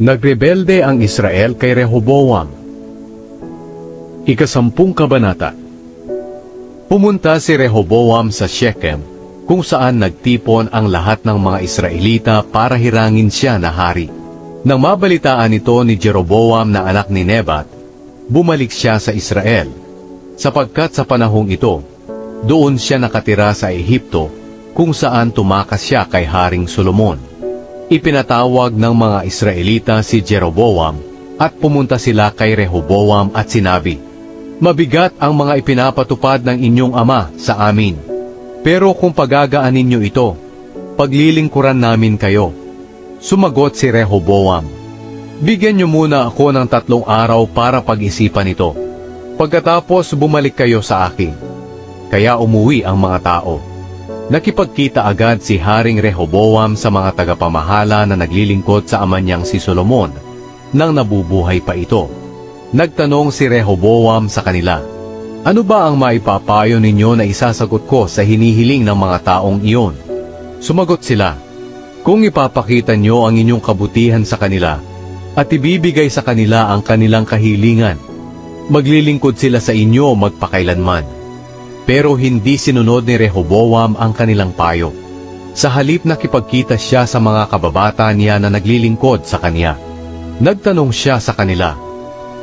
Nagrebelde ang Israel kay Rehoboam. Ikasampung kabanata Pumunta si Rehoboam sa Shechem, kung saan nagtipon ang lahat ng mga Israelita para hirangin siya na hari. Nang mabalitaan ito ni Jeroboam na anak ni Nebat, bumalik siya sa Israel, sapagkat sa panahong ito, doon siya nakatira sa Ehipto, kung saan tumakas siya kay Haring Solomon. Ipinatawag ng mga Israelita si Jeroboam at pumunta sila kay Rehoboam at sinabi, Mabigat ang mga ipinapatupad ng inyong ama sa amin. Pero kung pagagaan ninyo ito, paglilingkuran namin kayo. Sumagot si Rehoboam, Bigyan niyo muna ako ng tatlong araw para pag-isipan ito. Pagkatapos bumalik kayo sa akin. Kaya umuwi ang mga tao. Nakipagkita agad si Haring Rehoboam sa mga tagapamahala na naglilingkod sa ama niyang si Solomon, nang nabubuhay pa ito. Nagtanong si Rehoboam sa kanila, Ano ba ang maipapayo ninyo na isasagot ko sa hinihiling ng mga taong iyon? Sumagot sila, Kung ipapakita niyo ang inyong kabutihan sa kanila, at ibibigay sa kanila ang kanilang kahilingan, maglilingkod sila sa inyo magpakailanman. Pero hindi sinunod ni Rehoboam ang kanilang payo. Sa halip nakipagkita siya sa mga kababata niya na naglilingkod sa kanya. Nagtanong siya sa kanila,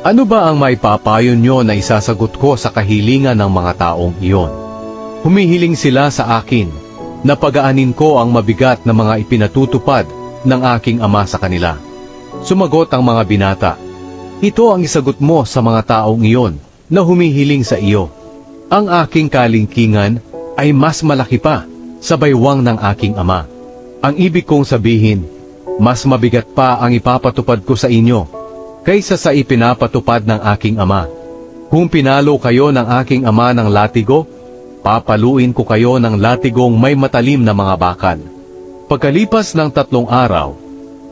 Ano ba ang maipapayo nyo na isasagot ko sa kahilingan ng mga taong iyon? Humihiling sila sa akin na pagaanin ko ang mabigat na mga ipinatutupad ng aking ama sa kanila. Sumagot ang mga binata, Ito ang isagot mo sa mga taong iyon na humihiling sa iyo. Ang aking kalingkingan ay mas malaki pa sa baywang ng aking ama. Ang ibig kong sabihin, mas mabigat pa ang ipapatupad ko sa inyo kaysa sa ipinapatupad ng aking ama. Kung pinalo kayo ng aking ama ng latigo, papaluin ko kayo ng latigong may matalim na mga bakal. Pagkalipas ng tatlong araw,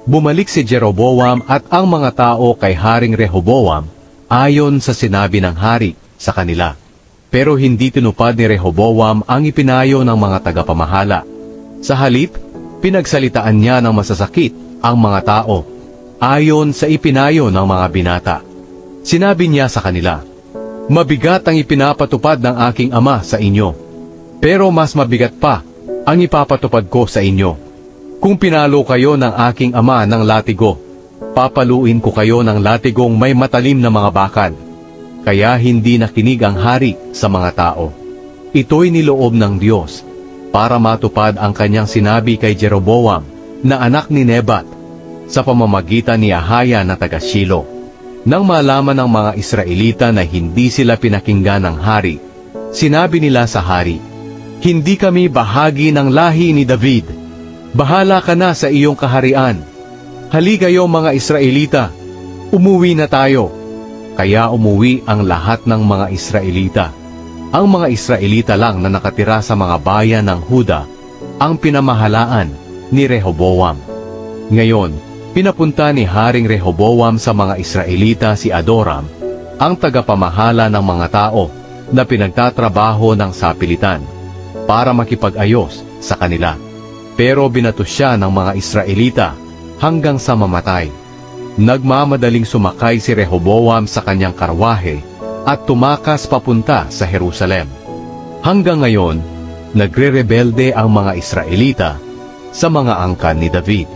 bumalik si Jeroboam at ang mga tao kay Haring Rehoboam ayon sa sinabi ng hari sa kanila. Pero hindi tinupad ni Rehoboam ang ipinayo ng mga tagapamahala. Sa halip, pinagsalitaan niya ng masasakit ang mga tao ayon sa ipinayo ng mga binata. Sinabi niya sa kanila, Mabigat ang ipinapatupad ng aking ama sa inyo, pero mas mabigat pa ang ipapatupad ko sa inyo. Kung pinalo kayo ng aking ama ng latigo, papaluin ko kayo ng latigong may matalim na mga bakal. Kaya hindi nakinig ang hari sa mga tao. Ito'y niloob ng Diyos para matupad ang kanyang sinabi kay Jeroboam na anak ni Nebat sa pamamagitan ni Ahaya na taga Shilo. Nang malaman ng mga Israelita na hindi sila pinakinggan ng hari, sinabi nila sa hari, Hindi kami bahagi ng lahi ni David. Bahala ka na sa iyong kaharian. Hali kayo mga Israelita, umuwi na tayo. Kaya umuwi ang lahat ng mga Israelita. Ang mga Israelita lang na nakatira sa mga bayan ng Huda ang pinamahalaan ni Rehoboam. Ngayon, pinapunta ni Haring Rehoboam sa mga Israelita si Adoram, ang tagapamahala ng mga tao na pinagtatrabaho ng sapilitan, para makipag-ayos sa kanila. Pero binato siya ng mga Israelita hanggang sa mamatay. Nagmamadaling sumakay si Rehoboam sa kanyang karwahe at tumakas papunta sa Jerusalem. Hanggang ngayon, nagre-rebelde ang mga Israelita sa mga angkan ni David.